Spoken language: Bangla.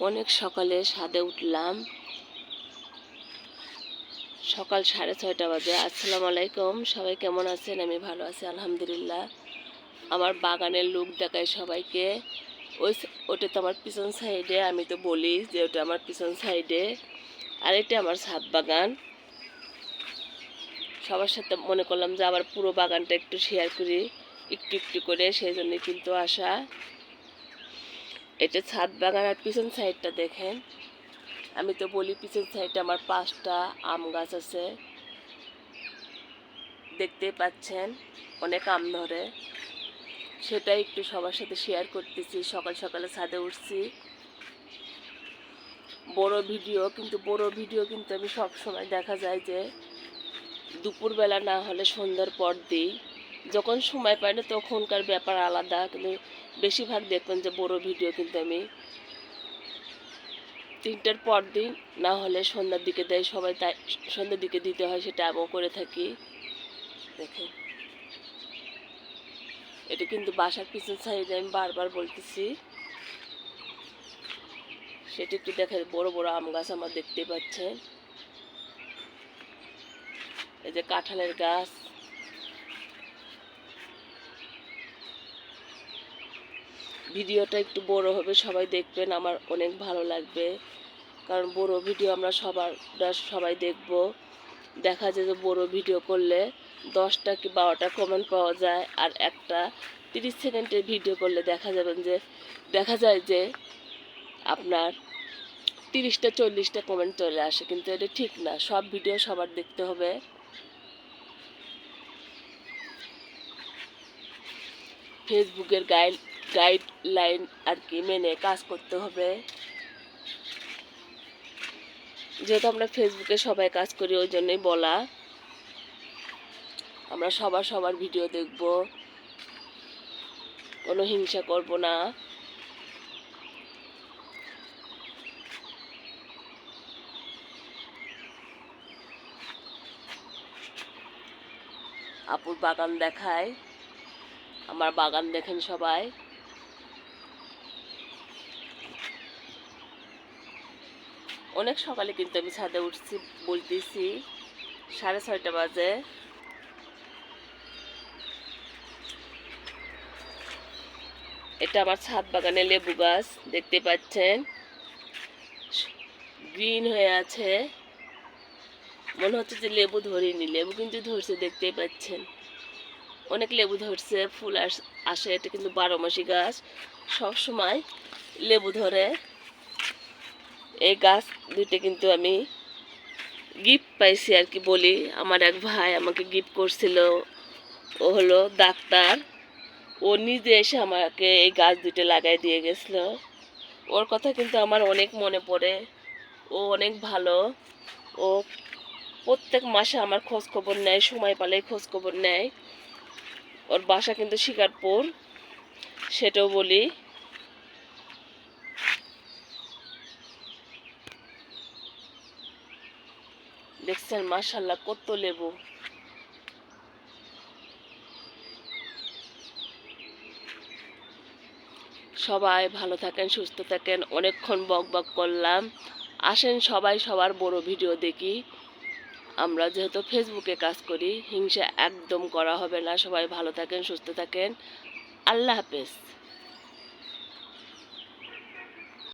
অনেক সকালে সাদে উঠলাম। সকাল সাড়ে ছয়টা বাজে। আসসালামু আলাইকুম। সবাই কেমন আছেন? আমি ভালো আছি, আলহামদুলিল্লাহ। আমার বাগানের লুক দেখায় সবাইকে। ওই ওটা তো আমার পিছন সাইডে আমি তো বলি যে ওটা আমার পিছন সাইডে আর এটা আমার ছাদ বাগান। সবার সাথে মনে করলাম যে আবার পুরো বাগানটা একটু শেয়ার করি, একটু একটু করে, সেই জন্য কিন্তু আসা। এটা ছাদ বাগান আর পিছন সাইডটা দেখেন, আমি তো বলি পিছন সাইডে আমার পাঁচটা আম গাছ আছে। দেখতেই পাচ্ছেন, অনেক আম ধরে। সেটাই একটু সবার সাথে শেয়ার করতেছি, সকাল সকালে ছাদে উঠছি। বড় ভিডিও কিন্তু বড় ভিডিও কিন্তু আমি সব সময় দেখা যায় যে দুপুরবেলা না হলে সন্ধ্যার পর দিই। যখন সময় পাই না তখনকার ব্যাপার আলাদা, কিন্তু বেশিরভাগ দেখবেন যে বড় ভিডিও কিন্তু আমি তিনটার পর দিন না হলে সন্ধ্যার দিকে দেয়, সবাই তাই সন্ধ্যার দিকে দিতে হয়, সেটা আমিও করে থাকি। দেখেন। এটা কিন্তু বাসার পিছন সাইডে আমি বারবার বলতেছি। সেটা একটু দেখেন, বড় বড় আম গাছ আমার দেখতে পাচ্ছেন। এই যে কাঁঠালের গাছ। ভিডিওটা একটু বড় হবে, সবাই দেখবেন, আমার অনেক ভালো লাগবে। কারণ বড় ভিডিও আমরা সবার সবাই দেখব। দেখা যায় যে বড় ভিডিও করলে দশটা কি বারোটা কমেন্ট পাওয়া যায়, আর একটা তিরিশ সেকেন্ডের ভিডিও করলে দেখা যাবেন যে, দেখা যায় যে আপনার তিরিশটা, চল্লিশটা কমেন্ট চলে আসে, কিন্তু এটা ঠিক না, সব ভিডিও সবার দেখতে হবে। ফেসবুকের গাইড গাইডলাইন আর কি মেনে কাজ করতে হবে। যেহেতু আমরা ফেসবুকে সবাই কাজ করি, ওই জন্যই বলা। আমরা সবার সবার ভিডিও দেখব। কোনো হিংসা করব না। আপুর বাগান দেখায়। আমার বাগান দেখেন সবাই। অনেক সকালে কিন্তু আমি ছাদে উঠছি, বলতেছি, সাড়ে ছয়টা বাজে। এটা আমার ছাদ বাগানে লেবু গাছ, দেখতে পাচ্ছেন? গ্রিন হয়ে আছে। মনে হচ্ছে যে লেবু ধরিনি, লেবু কিন্তু ধরছে, দেখতেই পাচ্ছেন। অনেক লেবু ধরছে, ফুল আস- এটা কিন্তু বারো মাসি গাছ। সবসময় লেবু ধরে। এই গাছ দুইটা কিন্তু আমি গিফট পাইছি আর কি বলি। আমার এক ভাই আমাকে গিফট করছিল। ও হলো ডাক্তার। ও নিজে এসে আমাকে এই গাছ দুটো লাগাই দিয়ে গেছিল। ওর কথা কিন্তু আমার অনেক মনে পড়ে। ও অনেক ভালো। ও প্রত্যেক মাসে আমার খোঁজ খবর নেয়, সময় পালে খোঁজ খবর নেয়। ওর বাসা কিন্তু শিকারপুর। সেটাও বলি। দেখছেন, মাশাল্লাহ, কত লেবু। সবাই ভালো থাকেন, সুস্থ থাকেন। অনেকক্ষণ বক বক করলাম। আসেন সবাই সবার বড় ভিডিও দেখি। আমরা যেহেতু ফেসবুকে কাজ করি, হিংসা একদম করা হবে না। সবাই ভালো থাকেন, সুস্থ থাকেন। আল্লাহ হাফেজ।